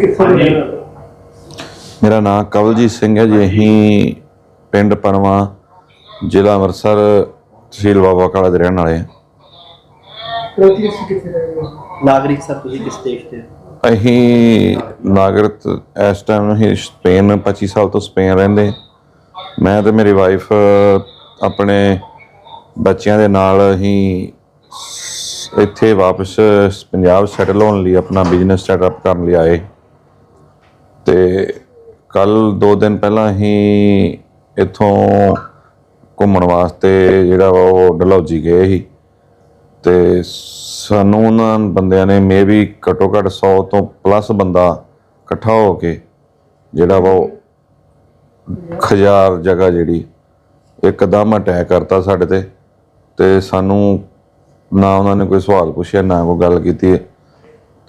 ਕਿੱਥੋਂ ਦੇ? ਮੇਰਾ ਨਾਮ ਕਵਲਜੀਤ ਸਿੰਘ ਹੈ ਜੀ ਅਸੀਂ ਪਿੰਡ ਪਨਵਾ ਜ਼ਿਲ੍ਹਾ ਅੰਮ੍ਰਿਤਸਰ ਤਹਿਸੀਲ ਬਾਬਾ ਕਾਲਾ ਦੇ ਰਹਿਣ ਵਾਲੇ ਹਾਂ। ਪ੍ਰਤੀ ਅਸੀਂ ਕਿੱਥੇ ਨਾਗਰਿਕ ਸਰ ਤੁਸੀਂ ਕਿਸ ਦੇਸ਼ ਦੇ ਅਸੀਂ ਨਾਗਰਿਕ ਇਸ ਟਾਈਮ ਅਸੀਂ ਸਪੇਨ 25 ਸਾਲ ਤੋਂ ਸਪੇਨ ਰਹਿੰਦੇ ਮੈਂ ਤੇ ਮੇਰੀ ਵਾਈਫ ਆਪਣੇ ਬੱਚਿਆਂ ਦੇ ਨਾਲ ਅਸੀਂ ਸ- ਇੱਥੇ ਵਾਪਸ ਪੰਜਾਬ ਸੈਟਲ ਹੋਣ ਲਈ ਆਪਣਾ ਬਿਜ਼ਨਸ ਸੈਟਅਪ ਕਰਨ ਲਈ ਆਏ। ਤੇ ਕੱਲ ਦੋ ਦਿਨ ਪਹਿਲਾਂ ਹੀ ਇੱਥੋਂ ਘੁੰਮਣ ਵਾਸਤੇ ਜਿਹੜਾ ਵਾ ਉਹ ਡਲਹੌਜੀ ਗਏ ਸੀ। ਤੇ ਸਾਨੂੰ ਉਹਨਾਂ ਬੰਦਿਆਂ ਨੇ ਮੇ ਵੀ ਘੱਟੋ ਘੱਟ 100 ਤੋਂ ਪਲੱਸ ਬੰਦਾ ਇਕੱਠਾ ਹੋ ਕੇ ਜਿਹੜਾ ਵਾ ਉਹ ਖਜਾਰ ਜਗ੍ਹਾ ਜਿਹੜੀ ਇੱਕਦਮ ਅਟੈਕ ਕਰਤਾ ਸਾਡੇ ਤੇ। ਤੇ ਸਾਨੂੰ ਨਾ ਉਹਨਾਂ ਨੇ ਕੋਈ ਸਵਾਲ ਪੁੱਛਿਆ, ਨਾ ਕੋਈ ਗੱਲ ਕੀਤੀ।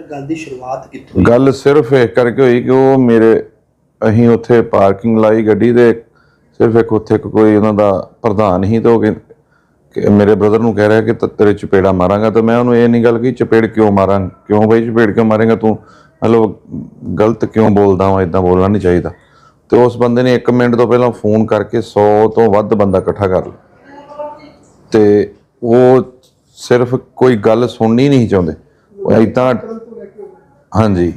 ਸਰ ਗੱਲ ਦੀ ਸ਼ੁਰੂਆਤ ਕਿੱਥੋਂ ਗੱਲ ਸਿਰਫ ਇਹ ਕਰਕੇ ਹੋਈ ਕਿ ਉਹ ਮੇਰੇ, ਅਸੀਂ ਉੱਥੇ ਪਾਰਕਿੰਗ ਲਾਈ ਗੱਡੀ ਦੇ, ਸਿਰਫ ਇੱਕ ਉੱਥੇ ਕੋਈ ਉਹਨਾਂ ਦਾ ਪ੍ਰਧਾਨ ਹੀ ਤੇ ਕਿ ਮੇਰੇ ਬ੍ਰਦਰ ਨੂੰ ਕਹਿ ਰਿਹਾ ਕਿ ਤੇਰੇ ਚਪੇੜਾ ਮਾਰਾਂਗਾ ਤੇ ਮੈਂ ਉਹਨੂੰ ਇਹ ਨਹੀਂ ਗੱਲ ਕਹੀ, ਚਪੇੜ ਕਿਉਂ ਮਾਰਾਂ, ਕਿਉਂ ਬਈ ਚਪੇੜ ਕਿਉਂ ਮਾਰੇਗਾ ਤੂੰ? ਮਤਲਬ ਗਲਤ ਕਿਉਂ ਬੋਲਦਾ ਵਾਂ ਇਦਾਂ ਬੋਲਣਾ ਨਹੀਂ ਚਾਹੀਦਾ। ਤੇ ਉਸ ਬੰਦੇ ਨੇ 1 ਮਿੰਟ ਤੋਂ ਪਹਿਲਾਂ ਫੋਨ ਕਰਕੇ 100 ਤੋਂ ਵੱਧ ਬੰਦਾ ਇਕੱਠਾ ਕਰ ਲਿਆ। ਤੇ ਉਹ ਸਿਰਫ ਕੋਈ ਗੱਲ ਸੁਣਨੀ ਨਹੀਂ ਚਾਹੁੰਦੇ। ਉਹ ਇਦਾਂ ਹਾਂਜੀ।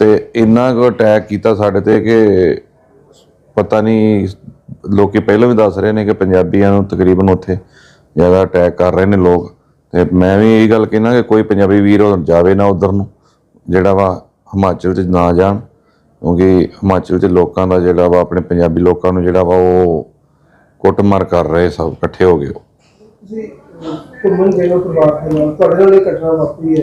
ਤੇ ਇੰਨਾ ਕੁ ਅਟੈਕ ਕੀਤਾ ਸਾਡੇ ਤੇ ਕਿ ਪਤਾ ਨਹੀਂ ਲੋਕੀ ਪਹਿਲਾਂ ਵੀ ਦੱਸ ਰਹੇ ਨੇ ਕਿ ਪੰਜਾਬੀਆਂ ਨੂੰ ਤਕਰੀਬਨ ਉੱਥੇ ਜ਼ਿਆਦਾ ਅਟੈਕ ਕਰ ਰਹੇ ਨੇ ਲੋਕ। ਤੇ ਮੈਂ ਵੀ ਇਹ ਗੱਲ ਕਹਿਣਾ ਕਿ ਕੋਈ ਪੰਜਾਬੀ ਵੀਰ ਉਹ ਜਾਵੇ ਨਾ ਉਧਰ ਨੂੰ ਜਿਹੜਾ ਵਾ ਹਿਮਾਚਲ 'ਚ ਨਾ ਜਾਣ। ਕਿਉਂਕਿ ਹਿਮਾਚਲ 'ਚ ਲੋਕਾਂ ਦਾ ਜਿਹੜਾ ਵਾ ਆਪਣੇ ਪੰਜਾਬੀ ਲੋਕਾਂ ਨੂੰ ਜਿਹੜਾ ਵਾ ਉਹ ਕੁੱਟਮਾਰ ਕਰ ਰਹੇ ਸਭ ਇਕੱਠੇ ਹੋ ਗਏ ਘੁੰਮਣ ਗਏ ਹੋ ਪਰਿਵਾਰ ਦੇ ਨਾਲ? ਤੁਹਾਡੇ ਨਾਲ ਇਹ ਘਟਨਾ ਵਾਪਰੀ ਹੈ?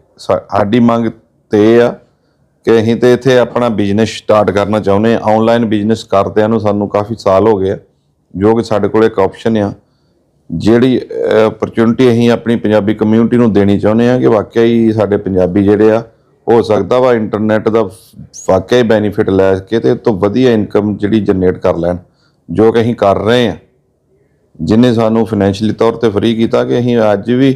ਸਾਡੀ ਮੰਗ ਤੇ ਇਹ ਆ ਕਿ ਅਸੀਂ ਤੇ ਇੱਥੇ ਆਪਣਾ ਬਿਜ਼ਨਸ ਸਟਾਰਟ ਕਰਨਾ ਚਾਹੁੰਦੇ ਆ ਆਨਲਾਈਨ ਬਿਜ਼ਨਸ ਕਰਦਿਆਂ ਨੂੰ ਸਾਨੂੰ ਕਾਫੀ ਸਾਲ ਹੋ ਗਏ ਆ, ਜੋ ਕਿ ਸਾਡੇ ਕੋਲ ਇੱਕ ਆਪਸ਼ਨ ਆ। ਜਿਹੜੀ ਓਪਰਚੁਨਿਟੀ ਅਸੀਂ ਆਪਣੀ ਪੰਜਾਬੀ ਕਮਿਊਨਿਟੀ ਨੂੰ ਦੇਣੀ ਚਾਹੁੰਦੇ ਆ ਕਿ ਵਾਕਿਆ ਹੀ ਸਾਡੇ ਪੰਜਾਬੀ ਜਿਹੜੇ ਆ, ਹੋ ਸਕਦਾ ਵਾ ਇੰਟਰਨੈਟ ਦਾ ਵਾਕਿਆ ਹੀ ਬੈਨੀਫਿਟ ਲੈ ਕੇ ਤੇ ਇਹ ਤੋਂ ਵਧੀਆ ਇਨਕਮ ਜਿਹੜੀ ਜਨਰੇਟ ਕਰ ਲੈਣ, ਜੋ ਕਿ ਅਸੀਂ ਕਰ ਰਹੇ ਆ ਜਿਨੇ ਸਾਨੂੰ ਫਾਈਨੈਂਸ਼ੀਅਲੀ ਤੌਰ ਤੇ ਫਰੀ ਕੀਤਾ ਕਿ ਅਸੀਂ ਅੱਜ ਵੀ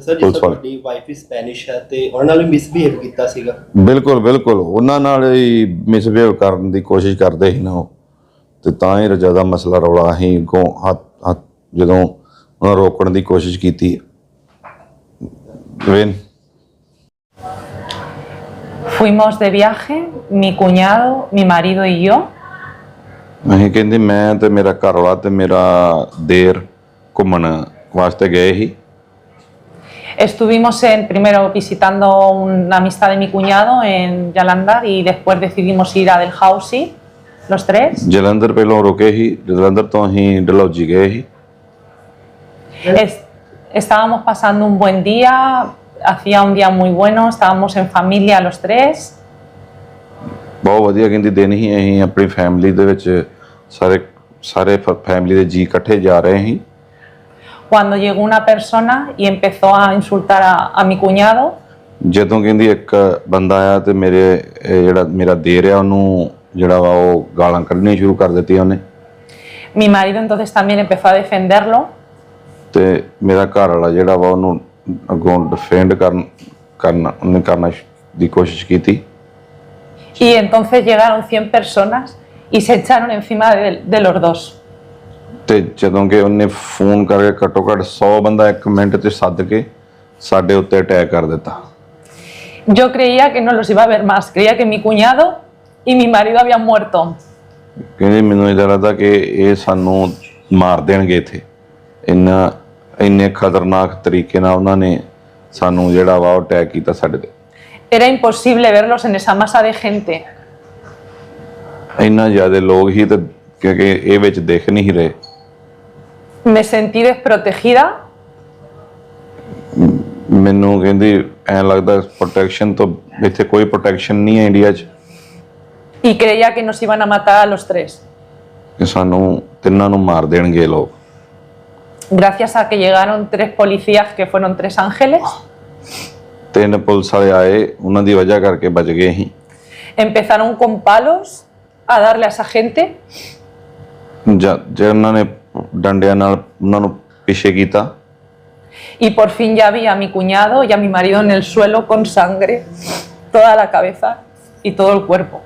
ਤੇ ਸਰ ਪੁਲਿਸ ਜਿਸ ਵਾਲੇ। ਤੁਹਾਡੀ ਵਾਈਫ ਹੀ ਸਪੈਨਿਸ਼ ਹੈ ਤੇ ਉਹਨਾਂ ਨਾਲ ਵੀ ਮਿਸਬੀਹੇਵ ਕੀਤਾ ਸੀਗਾ? ਬਿਲਕੁਲ ਬਿਲਕੁਲ। ਉਹਨਾਂ ਨਾਲ ਹੀ ਮਿਸਬਿਹੇਵ ਕਰਨ ਦੀ ਕੋਸ਼ਿਸ਼ ਕਰਦੇ ਸੀ ਨਾ ਉਹ। ਤੇ ਤਾਂ ਹੀ ਜ਼ਿਆਦਾ ਮਸਲਾ ਰੌਲਾ ਅਸੀਂ ਅੱਗੋਂ ਹੱਥ ਜਦੋਂ ਉਹਨਾਂ ਨੂੰ ਰੋਕਣ ਦੀ ਕੋਸ਼ਿਸ਼ ਕੀਤੀ। ਵੇਨ Fuimos de viaje, mi cuñado, mi marido y yo. ਅਸੀਂ ਕਹਿੰਦੇ ਮੈਂ ਤੇ ਮੇਰਾ ਘਰ ਵਾਲਾ ਤੇ ਮੇਰਾ ਦੇਰ ਘੁੰਮਣ ਵਾਸਤੇ ਗਏ ਸੀ। Estuvimos en, primero visitando una amistad de mi cuñado en Yalandar y después decidimos ir a Delhousie, los tres. Jalandhar ਪਹਿਲਾਂ ਰੁਕੇ ਸੀ ਜਲੰਧਰ ਤੋਂ ਅਸੀਂ ਡਲਹੌਜੀ ਗਏ ਸੀ Es- estábamos pasando un buen día, hacía un día muy bueno, estábamos en familia los tres. ਬਹੁਤ ਵਧੀਆ ਕਹਿੰਦੀ ਦਿਨ ਹੀ ਅਸੀਂ ਆਪਣੀ ਫੈਮਿਲੀ ਦੇ ਵਿੱਚ ਸਾਰੇ ਸਾਰੇ ਫੈਮਿਲੀ ਦੇ ਜੀ ਇਕੱਠੇ ਜਾ ਰਹੇ ਸੀ Cuando llegó una persona y empezó a insultar a, a mi cuñado, ਜਦੋਂ ਕਹਿੰਦੀ ਇੱਕ ਬੰਦਾ ਆਇਆ ਤੇ ਮੇਰੇ ਇਹ ਜਿਹੜਾ ਮੇਰਾ ਦੇਰ ਆ ਉਹਨੂੰ ਜਿਹੜਾ ਵਾ ਉਹ ਗਾਲਾਂ ਕੱਢਣੀਆਂ ਸ਼ੁਰੂ ਕਰ ਦਿੱਤੀਆਂ ਉਹਨੇ mi marido entonces también empezó a defenderlo. ਤੇ ਮੇਰਾ ਘਰ ਵਾਲਾ ਜਿਹੜਾ ਵਾ ਉਹਨੂੰ ਅੱਗੋਂ ਡਿਫੈਂਡ ਕਰਨ ਕਰਨਾ ਉਹਨੇ ਕਰਨਾ ਸ਼- ਦੀ ਕੋਸ਼ਿਸ਼ ਕੀਤੀ Y entonces llegaron 100 personas y se echaron encima de, de los dos. ਤੇ ਜਦੋਂ ਕਿ ਉਹਨੇ ਫੋਨ ਕਰਕੇ ਘੱਟੋ ਘੱਟ 100 ਬੰਦਾ ਇੱਕ ਮਿੰਟ 'ਚ ਸੱਦ ਕੇ ਸਾਡੇ ਉੱਤੇ ਅਟੈਕ ਕਰ ਦਿੱਤਾ। Yo creía que no los iba a ver más, creía que mi cuñado y mi marido habían muerto. ਕਹਿੰਦੇ ਮੈਨੂੰ ਇਹਦਾ ਲੱਗਦਾ ਕਿ ਇਹ ਸਾਨੂੰ ਮਾਰ ਦੇਣਗੇ ਇੱਥੇ। ਇੰਨਾ ਇੰਨੇ ਖਤਰਨਾਕ ਤਰੀਕੇ ਨਾਲ ਉਹਨਾਂ ਨੇ ਸਾਨੂੰ ਜਿਹੜਾ ਵਾ ਉਹ ਅਟੈਕ ਕੀਤਾ ਸਾਡੇ ਤੇ। Era imposible verlos en esa masa de gente. ਇੰਨਾ ਜ਼ਿਆਦਾ ਲੋਕ ਹੀ ਤੇ ਕਿਉਂਕਿ ਇਹ ਵਿੱਚ ਦਿਖ ਨਹੀਂ ਰਹੇ। Me sentí desprotegida ਮੈਨੂੰ ਕਹਿੰਦੀ ਐਂ ਲੱਗਦਾ ਪ੍ਰੋਟੈਕਸ਼ਨ ਤੋਂ ਇੱਥੇ ਕੋਈ ਪ੍ਰੋਟੈਕਸ਼ਨ ਨਹੀਂ ਹੈ ਇੰਡੀਆ 'ਚ y creía que nos iban a matar a los tres. ਕਿ ਸਾਨੂੰ ਤਿੰਨਾਂ ਨੂੰ ਮਾਰ ਦੇਣਗੇ ਇਹ ਲੋਕ Gracias a que llegaron tres policías que fueron tres ángeles, ਤਿੰਨ ਪੁਲਿਸ ਵਾਲੇ ਆਏ ਉਹਨਾਂ ਦੀ ਵਜ੍ਹਾ ਕਰਕੇ ਬਚ ਗਏ ਅਸੀਂ empezaron con palos a darle a esa gente ਜਾਂ ਜੇ ਉਹਨਾਂ ਨੇ ਡੰਡਿਆਂ ਨਾਲ ਉਹਨਾਂ ਨੂੰ ਪਿੱਛੇ ਕੀਤਾ y por fin ya vi a mi cuñado y a mi marido en el suelo con sangre, toda la cabeza y todo el cuerpo.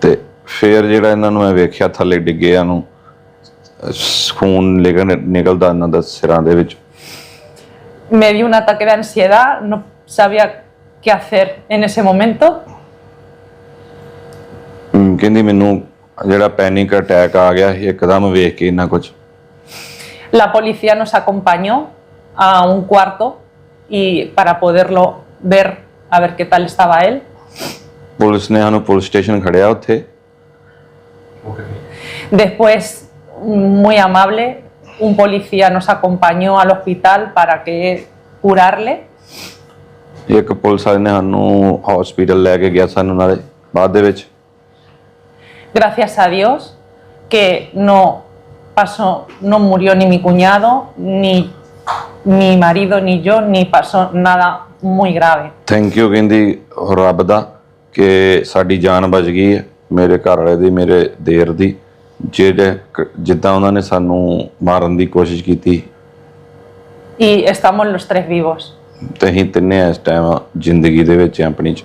ਤੇ ਫੇਰ ਜਿਹੜਾ ਇਹਨਾਂ ਨੂੰ ਮੈਂ ਵੇਖਿਆ ਥੱਲੇ ਡਿੱਗਿਆਂ ਨੂੰ ਅਹ ਖੂਨ ਨਿਕਲ ਨਿਕਲਦਾ ਇਹਨਾਂ ਦਾ ਸਿਰਾਂ ਦੇ ਵਿੱਚ Me dio un ataque de ansiedad, no sabía qué hacer en ese momento. ਹਮ, ਕਹਿੰਦੀ ਮੈਨੂੰ ਜਿਹੜਾ ਪੈਨਿਕ ਅਟੈਕ ਆ ਗਿਆ ਸੀ ਇੱਕਦਮ ਵੇਖ ਕੇ ਇੰਨਾ ਕੁਝ La policía nos acompañó a un cuarto y para poderlo ver, a ver qué tal estaba él. Police ਨੇ ਸਾਨੂੰ ਪੁਲਿਸ ਸਟੇਸ਼ਨ ਖੜਿਆ ਉੱਥੇ Después, muy amable, un policía nos acompañó al hospital para que curarle. ਇੱਕ police ਵਾਲੇ ਨੇ ਸਾਨੂੰ hospital ਲੈ ਕੇ ਗਿਆ ਸਾਨੂੰ ਨਾਲੇ ਬਾਅਦ ਦੇ ਵਿੱਚ Gracias a Dios que no pasó, no murió ni mi cuñado, ni mi marido, ni yo, ni pasó nada muy grave. Thank you ਕਹਿੰਦੀ ਰੱਬ ਦਾ ਕਿ ਸਾਡੀ ਜਾਨ ਬਚ ਗਈ ਹੈ ਮੇਰੇ ਘਰ ਵਾਲੇ ਦੀ ਮੇਰੇ ਦੇਰ ਦੀ ਜਿਹੜੇ ਕ- ਜਿੱਦਾਂ ਉਹਨਾਂ ਨੇ ਸਾਨੂੰ ਮਾਰਨ ਦੀ ਕੋਸ਼ਿਸ਼ ਕੀਤੀ Y estamos los tres vivos. ਤੇ ਅਸੀਂ ਤਿੰਨੇ ਇਸ ਟਾਈਮ ਜ਼ਿੰਦਗੀ ਦੇ ਵਿੱਚ ਹਾਂ ਆਪਣੀ ਚ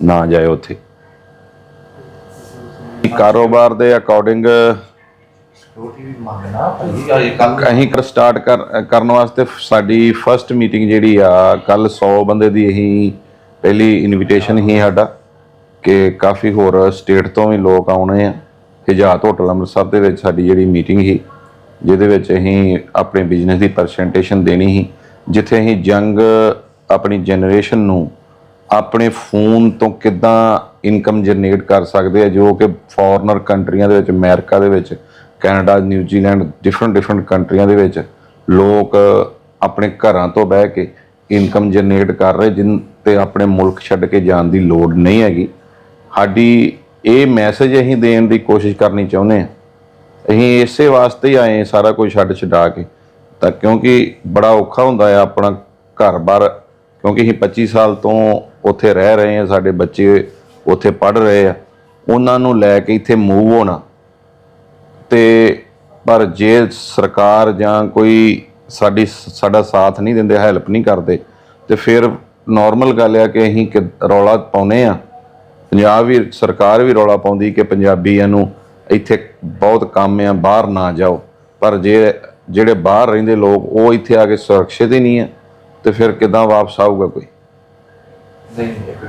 ਨਾ ਜਾਏ ਉੱਥੇ। ਕਾਰੋਬਾਰ ਦੇ ਅਕੋਰਡਿੰਗ ਅਸੀਂ ਕਰ ਸਟਾਰਟ ਕਰ ਕਰਨ ਵਾਸਤੇ ਸਾਡੀ ਫਰਸਟ ਮੀਟਿੰਗ ਜਿਹੜੀ ਆ ਕੱਲ 100 ਬੰਦੇ ਦੀ ਅਸੀਂ ਪਹਿਲੀ ਇਨਵੀਟੇਸ਼ਨ ਹੀ ਸਾਡਾ ਕਿ ਕਾਫੀ ਹੋਰ ਸਟੇਟ ਤੋਂ ਵੀ ਲੋਕ ਆਉਣੇ ਆ। ਹਜਾਤ ਹੋਟਲ ਅੰਮ੍ਰਿਤਸਰ ਦੇ ਵਿੱਚ ਸਾਡੀ ਜਿਹੜੀ ਮੀਟਿੰਗ ਸੀ ਜਿਹਦੇ ਵਿੱਚ ਅਸੀਂ ਆਪਣੇ ਬਿਜ਼ਨਸ ਦੀ ਪ੍ਰੈਜੈਂਟੇਸ਼ਨ ਦੇਣੀ ਸੀ। ਜਿੱਥੇ ਅਸੀਂ ਯੰਗ ਆਪਣੀ ਜਨਰੇਸ਼ਨ ਨੂੰ ਆਪਣੇ ਫੋਨ ਤੋਂ ਕਿੱਦਾਂ ਇਨਕਮ ਜਨਰੇਟ ਕਰ ਸਕਦੇ ਆ, ਜੋ ਕਿ ਫੋਰਨਰ ਕੰਟਰੀਆਂ ਦੇ ਵਿੱਚ, ਅਮਰੀਕਾ ਦੇ ਵਿੱਚ, ਕੈਨੇਡਾ ਨਿਊਜ਼ੀਲੈਂਡ ਡਿਫਰੈਂਟ ਡਿਫਰੈਂਟ ਕੰਟਰੀਆਂ ਦੇ ਵਿੱਚ ਲੋਕ ਆਪਣੇ ਘਰਾਂ ਤੋਂ ਬਹਿ ਕੇ ਇਨਕਮ ਜਨਰੇਟ ਕਰ ਰਹੇ, ਜਿਨ ਤੇ ਆਪਣੇ ਮੁਲਕ ਛੱਡ ਕੇ ਜਾਣ ਦੀ ਲੋੜ ਨਹੀਂ ਹੈਗੀ। ਸਾਡੀ ਇਹ ਮੈਸੇਜ ਅਸੀਂ ਦੇਣ ਦੀ ਕੋਸ਼ਿਸ਼ ਕਰਨੀ ਚਾਹੁੰਦੇ ਹਾਂ। ਅਸੀਂ ਇਸੇ ਵਾਸਤੇ ਹੀ ਆਏ ਸਾਰਾ ਕੁਝ ਛੱਡ ਛਡਾ ਕੇ। ਤਾਂ ਕਿਉਂਕਿ ਬੜਾ ਔਖਾ ਹੁੰਦਾ ਆ ਆਪਣਾ ਘਰ-ਬਾਰ, ਕਿਉਂਕਿ ਅਸੀਂ 25 ਸਾਲ ਤੋਂ ਉੱਥੇ ਰਹਿ ਰਹੇ ਆ, ਸਾਡੇ ਬੱਚੇ ਉੱਥੇ ਪੜ ਰਹੇ ਆ। ਉਹਨਾਂ ਨੂੰ ਲੈ ਕੇ ਇੱਥੇ ਮੂਵ ਹੋਣਾ। ਤੇ ਪਰ ਜੇ ਸਰਕਾਰ ਜਾਂ ਕੋਈ ਸਾਡੀ, ਸਾਡਾ ਸਾਥ ਨਹੀਂ ਦਿੰਦੇ ਹੈਲਪ ਨਹੀਂ ਕਰਦੇ, ਤੇ ਫਿਰ ਨਾਰਮਲ ਗੱਲ ਆ ਕਿ ਅਸੀਂ ਕਿ ਰੌਲਾ ਪਾਉਨੇ ਆ। ਪੰਜਾਬ ਵੀ, ਸਰਕਾਰ ਵੀ ਰੌਲਾ ਪਾਉਂਦੀ ਕਿ ਪੰਜਾਬੀਆਂ ਨੂੰ ਇੱਥੇ ਬਹੁਤ ਕੰਮ ਆ, ਬਾਹਰ ਨਾ ਜਾਓ। ਪਰ ਜੇ, ਜਿਹੜੇ ਬਾਹਰ ਰਹਿੰਦੇ ਲੋਕ, ਉਹ ਇੱਥੇ ਆ ਕੇ ਸੁਰੱਖਿਅਤ ਹੀ ਨਹੀਂ ਆ। ਤੇ ਫਿਰ ਕਿਦਾਂ ਵਾਪਸ ਆਊਗਾ ਕੋਈ? Thank.